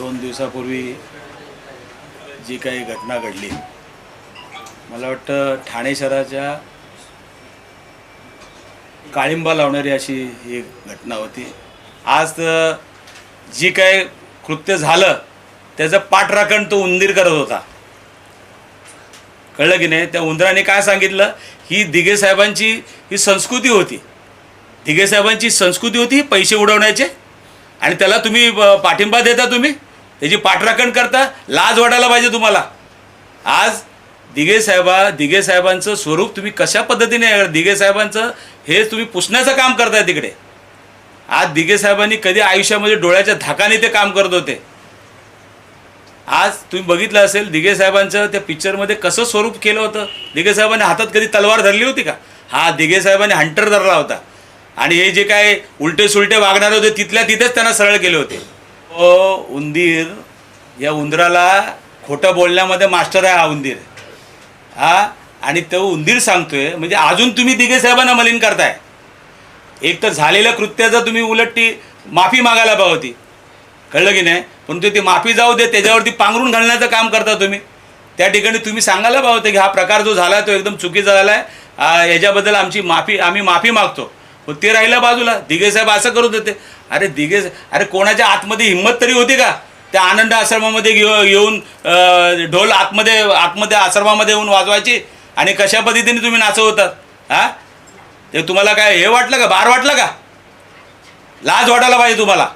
दोन दिवसापूर्वी जी काही घटना घडली मला वाटतं ठाणे शहराच्या काळिंबा लावणारी अशी ही घटना होती. आज जी काय कृत्य झालं त्याचं पाठराखण तो उंदीर करत होता. कळलं की नाही? त्या उंदराने काय सांगितलं? ही दिघे साहेबांची ही संस्कृती होती. दिघे साहेबांची संस्कृती होती पैसे उडवण्याचे. आणि त्याला तुम्ही पाठिंबा देता तुम्ही? त्याची पाठराखण करता लाज वाटायला पाहिजे तुम्हाला. आज दिघे साहेबा दिघे साहेबांचं स्वरूप तुम्ही कशा पद्धतीने दिघे साहेबांचं हे तुम्ही पुसण्याचं काम करताय तिकडे. आज दिघे साहेबांनी कधी आयुष्यामध्ये डोळ्याच्या धाकाने ते काम करत होते. आज तुम्ही बघितलं असेल दिघे साहेबांचं त्या पिक्चरमध्ये कसं स्वरूप केलं होतं? दिघे साहेबांनी हातात कधी तलवार धरली होती का? हा दिघे साहेबांनी हंटर धरला होता. आणि हे जे काय उलटे सुलटे वागणारे होते तिथल्या तिथेच त्यांना सरळ केले होते. ओ उंदीर. या उंदराला खोटं बोलण्यामध्ये मास्टर आहे हा उंदीर. हा आणि तो उंदीर सांगतोय म्हणजे अजून तुम्ही दिघे साहेबांना मलिन करताय. एक तर झालेल्या कृत्याचं तुम्ही उलट ती माफी मागायला पाहती होती कळलं की नाही? पण ती माफी जाऊ दे त्याच्यावरती पांघरून घालण्याचं काम करता तुम्ही. त्या ठिकाणी तुम्ही सांगायला पाहते की हा प्रकार जो झाला तो एकदम चुकीचा झाला आहे याच्याबद्दल आमची माफी आम्ही माफी मागतो. पण ते राहिलं बाजूला. दिघे साहेब असं करत होते अरे दिघे अरे कोणाच्या आतमध्ये हिंमत तरी होती का? त्या आनंद आश्रमामध्ये घेऊ येऊन ढोल आतमध्ये आतमध्ये आश्रमामध्ये येऊन वाजवायची? आणि कशा पद्धतीने तुम्ही नाचवतात हा ते तुम्हाला काय हे वाटलं का? बार वाटलं का? लाज वाटायला पाहिजे तुम्हाला.